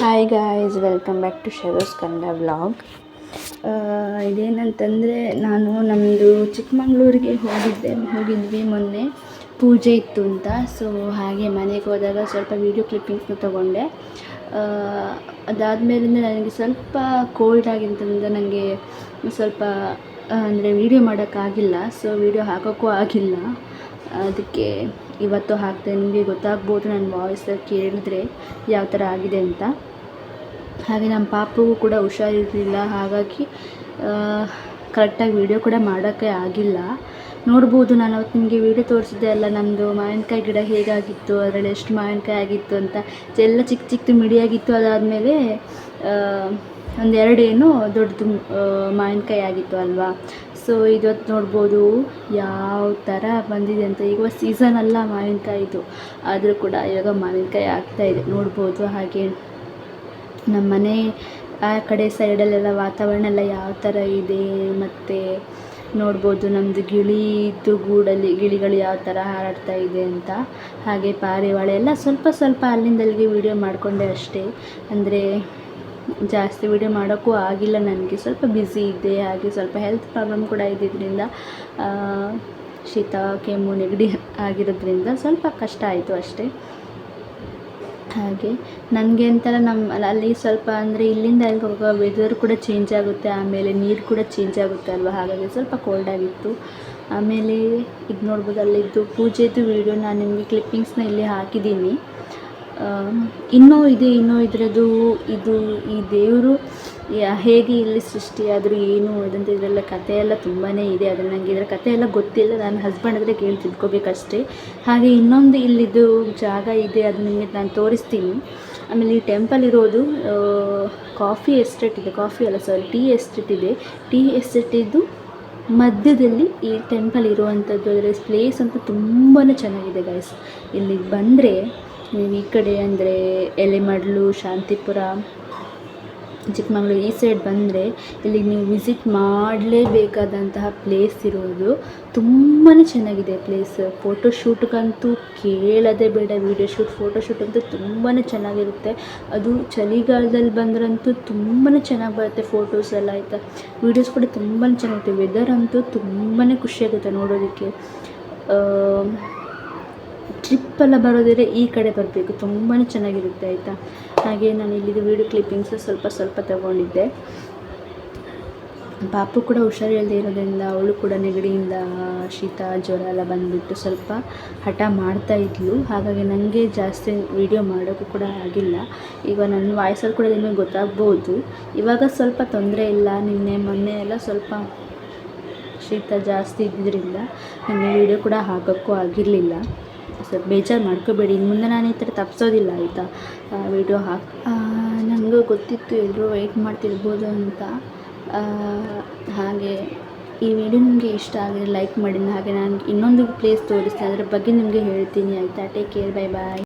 Hi guys welcome back to Sheroes Kannada vlog ಇದೇನಂತಂದರೆ ನಾನು ನಮ್ಮದು ಚಿಕ್ಕಮಂಗ್ಳೂರಿಗೆ ಹೋಗಿದ್ದೆ. ಹೋಗಿದ್ವಿ ಮೊನ್ನೆ. ಪೂಜೆ ಇತ್ತು ಅಂತ. ಸೊ ಹಾಗೆ ಮನೆಗೆ ಹೋದಾಗ ಸ್ವಲ್ಪ ವೀಡಿಯೋ ಕ್ಲಿಪ್ಪಿಂಗ್ಸ್ನ ತೊಗೊಂಡೆ. ಅದಾದಮೇಲಿಂದ ನನಗೆ ಸ್ವಲ್ಪ ಕೋಲ್ಡ್ ಆಗಿದ್ದರಿಂದ ನನಗೆ ಸ್ವಲ್ಪ ಅಂದರೆ ವೀಡಿಯೋ ಮಾಡೋಕ್ಕಾಗಿಲ್ಲ. ಸೊ ವೀಡಿಯೋ ಹಾಕೋಕ್ಕೂ ಆಗಿಲ್ಲ. ಅದಕ್ಕೆ ಇವತ್ತು ಹಾಕಿದೆ, ನಿಮಗೆ ಗೊತ್ತಾಗ್ಬೋದು ನನ್ನ ವಾಯ್ಸ್ ಕೇಳಿದ್ರೆ ಯಾವ ಥರ ಆಗಿದೆ ಅಂತ. ಹಾಗೆ ನಮ್ಮ ಪಾಪಗೂ ಕೂಡ ಹುಷಾರಿರಲಿಲ್ಲ, ಹಾಗಾಗಿ ಕರೆಕ್ಟಾಗಿ ವೀಡಿಯೋ ಕೂಡ ಮಾಡೋಕ್ಕೆ ಆಗಿಲ್ಲ. ನೋಡ್ಬೋದು, ನಾನು ಅವತ್ತು ನಿಮಗೆ ವೀಡಿಯೋ ತೋರಿಸಿದ್ದೆ ಅಲ್ಲ ನಮ್ಮದು ಮಾವಿನಕಾಯಿ ಗಿಡ ಹೇಗಾಗಿತ್ತು, ಅದರಲ್ಲಿ ಎಷ್ಟು ಮಾವಿನಕಾಯಿ ಆಗಿತ್ತು ಅಂತ. ಎಲ್ಲ ಚಿಕ್ಕ ಚಿಕ್ಕದು ಮಿಡಿಯಾಗಿತ್ತು ಅದಾದಮೇಲೆ ಒಂದೆರಡು ಏನು ದೊಡ್ಡದು ಮಾವಿನಕಾಯಿ ಆಗಿತ್ತು ಅಲ್ವಾ? ಸೊ ಇವತ್ತು ನೋಡ್ಬೋದು ಯಾವ ಥರ ಬಂದಿದೆ ಅಂತ. ಈಗ ಸೀಸನ್ ಅಲ್ಲ ಮಾವಿನಕಾಯಿದು. ಆದರೂ ಕೂಡ ಇವಾಗ ಮಾವಿನಕಾಯಿ ಇದೆ. ನೋಡ್ಬೋದು ಹಾಗೆ ನಮ್ಮ ಮನೆ ಆ ಕಡೆ ಸೈಡಲ್ಲೆಲ್ಲ ವಾತಾವರಣ ಎಲ್ಲ ಯಾವ ಥರ ಇದೆ ಮತ್ತು ನೋಡ್ಬೋದು ನಮ್ಮದು ಗಿಳಿದು ಗೂಡಲ್ಲಿ, ಗಿಳಿಗಳು ಯಾವ ಥರ ಹಾರಾಡ್ತಾ ಇದೆ ಅಂತ. ಹಾಗೆ ಪಾರಿವಾಳ ಎಲ್ಲ ಸ್ವಲ್ಪ ಸ್ವಲ್ಪ ಅಲ್ಲಿಂದಲ್ಲಿಗೆ ವೀಡಿಯೋ ಮಾಡಿಕೊಂಡೆ ಅಷ್ಟೇ. ಅಂದರೆ ಜಾಸ್ತಿ ವೀಡಿಯೋ ಮಾಡೋಕ್ಕೂ ಆಗಿಲ್ಲ ನನಗೆ. ಸ್ವಲ್ಪ ಬ್ಯುಸಿ ಇದ್ದೆ, ಹಾಗೆ ಸ್ವಲ್ಪ ಹೆಲ್ತ್ ಪ್ರಾಬ್ಲಮ್ ಕೂಡ ಇದ್ದಿದ್ದರಿಂದ ಶೀತ, ಕೆಮ್ಮು, ನೆಗಡಿ ಆಗಿರೋದ್ರಿಂದ ಸ್ವಲ್ಪ ಕಷ್ಟ ಆಯಿತು ಅಷ್ಟೇ. ಹಾಗೆ ನನಗೆ ಅಂತಲ್ಲ ನಮ್ಮ ಅಲ್ಲಿ ಸ್ವಲ್ಪ ಅಂದರೆ ಇಲ್ಲಿಂದ ಅಲ್ಲಿಗೆ ಹೋಗುವ ವೆದರ್ ಕೂಡ ಚೇಂಜ್ ಆಗುತ್ತೆ, ಆಮೇಲೆ ನೀರು ಕೂಡ ಚೇಂಜ್ ಆಗುತ್ತೆ ಅಲ್ವಾ? ಹಾಗಾಗಿ ಸ್ವಲ್ಪ ಕೋಲ್ಡ್ ಆಗಿತ್ತು. ಆಮೇಲೆ ಇದು ನೋಡ್ಬೋದು ಅಲ್ಲಿದ್ದು ಪೂಜೆದು ವೀಡಿಯೋ ನಾನು ನಿಮಗೆ ಕ್ಲಿಪ್ಪಿಂಗ್ಸ್ನ ಇಲ್ಲಿ ಹಾಕಿದ್ದೀನಿ. ಇನ್ನೂ ಇದೆ, ಇನ್ನೂ ಇದರದ್ದು, ಇದು ಈ ದೇವರು ಹೇಗೆ ಇಲ್ಲಿ ಸೃಷ್ಟಿಯಾದರು, ಏನು ಅದಂತ ಇದರೆಲ್ಲ ಕಥೆ ಎಲ್ಲ ತುಂಬಾ ಇದೆ. ಆದರೆ ನನಗೆ ಇದರ ಕಥೆ ಎಲ್ಲ ಗೊತ್ತಿಲ್ಲ. ನನ್ನ ಹಸ್ಬೆಂಡ್ ಹತ್ರ ಕೇಳಿ ತಿಳ್ಕೊಬೇಕಷ್ಟೇ. ಹಾಗೆ ಇನ್ನೊಂದು ಇಲ್ಲಿದ್ದು ಜಾಗ ಇದೆ, ಅದು ನಿಮಗೆ ನಾನು ತೋರಿಸ್ತೀನಿ. ಆಮೇಲೆ ಈ ಟೆಂಪಲ್ ಇರೋದು ಕಾಫಿ ಎಸ್ಟೇಟ್ ಇದೆ. ಕಾಫಿ ಅಲ್ಲ ಸಾರಿ ಟೀ ಎಸ್ಟೇಟ್ ಇದೆ. ಟೀ ಎಸ್ಟೇಟಿದ್ದು ಮಧ್ಯದಲ್ಲಿ ಈ ಟೆಂಪಲ್ ಇರುವಂಥದ್ದು ಅದರ ಪ್ಲೇಸ್ ಅಂತೂ ತುಂಬಾ ಚೆನ್ನಾಗಿದೆ ಗೈಸ್ ಇಲ್ಲಿಗೆ ಬಂದರೆ ನೀವು ಈ ಕಡೆ ಅಂದರೆ ಎಲೆಮಡ್ಲು, ಶಾಂತಿಪುರ, ಚಿಕ್ಕಮಗಳೂರು ಈ ಸೈಡ್ ಬಂದರೆ ಇಲ್ಲಿಗೆ ನೀವು ವಿಸಿಟ್ ಮಾಡಲೇಬೇಕಾದಂತಹ ಪ್ಲೇಸ್ ಇರೋದು ತುಂಬಾ ಚೆನ್ನಾಗಿದೆ ಪ್ಲೇಸ್ ಫೋಟೋ ಶೂಟ್ಗಂತೂ ಕೇಳೋದೇ ಬೇಡ ವೀಡಿಯೋ ಶೂಟ್ ಫೋಟೋ ಶೂಟ್ ಅಂತೂ ತುಂಬಾ ಚೆನ್ನಾಗಿರುತ್ತೆ. ಅದು ಚಳಿಗಾಲದಲ್ಲಿ ಬಂದ್ರಂತೂ ತುಂಬಾ ಚೆನ್ನಾಗಿ ಬರುತ್ತೆ ಫೋಟೋಸ್ ಎಲ್ಲ, ಆಯಿತಾ? ವೀಡಿಯೋಸ್ ಕೂಡ ತುಂಬಾ ಚೆನ್ನಾಗಿರುತ್ತೆ. ವೆದರ್ ಅಂತೂ ತುಂಬಾ ಖುಷಿಯಾಗುತ್ತೆ ನೋಡೋದಕ್ಕೆ. ಟ್ರಿಪ್ಪೆಲ್ಲ ಬರೋದಿದ್ರೆ ಈ ಕಡೆ ಬರಬೇಕು. ತುಂಬಾ ಚೆನ್ನಾಗಿರುತ್ತೆ ಆಯಿತಾ? ಹಾಗೆ ನಾನು ಇಲ್ಲಿದ್ದು ವೀಡಿಯೋ ಕ್ಲಿಪ್ಪಿಂಗ್ಸ್ ಸ್ವಲ್ಪ ಸ್ವಲ್ಪ ತಗೊಂಡಿದ್ದೆ. ಪಾಪು ಕೂಡ ಹುಷಾರಿಲ್ಲದೆ ಇರೋದ್ರಿಂದ ಅವಳು ಕೂಡ ನೆಗಡಿಯಿಂದ ಶೀತ, ಜ್ವರ ಎಲ್ಲ ಬಂದುಬಿಟ್ಟು ಸ್ವಲ್ಪ ಹಠ ಮಾಡ್ತಾ ಇದ್ಲು. ಹಾಗಾಗಿ ನನಗೆ ಜಾಸ್ತಿ ವೀಡಿಯೋ ಮಾಡೋಕ್ಕೂ ಕೂಡ ಆಗಿಲ್ಲ. ಈಗ ನನ್ನ ವಾಯ್ಸಲ್ಲಿ ಕೂಡ ನಿಮಗೆ ಗೊತ್ತಾಗ್ಬೋದು. ಇವಾಗ ಸ್ವಲ್ಪ ತೊಂದರೆ ಇಲ್ಲ. ನಿನ್ನೆ, ಮೊನ್ನೆ ಎಲ್ಲ ಸ್ವಲ್ಪ ಶೀತ ಜಾಸ್ತಿ ಇದ್ದಿದ್ದರಿಂದ ನನಗೆ ವೀಡಿಯೋ ಕೂಡ ಹಾಕೋಕ್ಕೂ ಆಗಿರಲಿಲ್ಲ. ಸ್ವಲ್ಪ ಬೇಜಾರು ಮಾಡ್ಕೋಬೇಡಿ. ಇನ್ನು ಮುಂದೆ ನಾನು ಈ ಥರ ತಪ್ಪಿಸೋದಿಲ್ಲ ಆಯಿತಾ? ವೀಡಿಯೋ ಹಾಕಿ. ನನಗೂ ಗೊತ್ತಿತ್ತು ಎಲ್ಲರೂ ವೆಯ್ಟ್ ಮಾಡ್ತಿರ್ಬೋದು ಅಂತ. ಹಾಗೆ ಈ ವಿಡಿಯೋ ನಿಮಗೆ ಇಷ್ಟ ಆಗಿದೆ ಲೈಕ್ ಮಾಡಿ ಹಾಗೆ ನಾನು ಇನ್ನೊಂದು ಪ್ಲೇಸ್ ತೋರಿಸ್ತೀನಿ ಅದರ ಬಗ್ಗೆ ನಿಮಗೆ ಹೇಳ್ತೀನಿ, ಆಯಿತಾ? Take care bye bye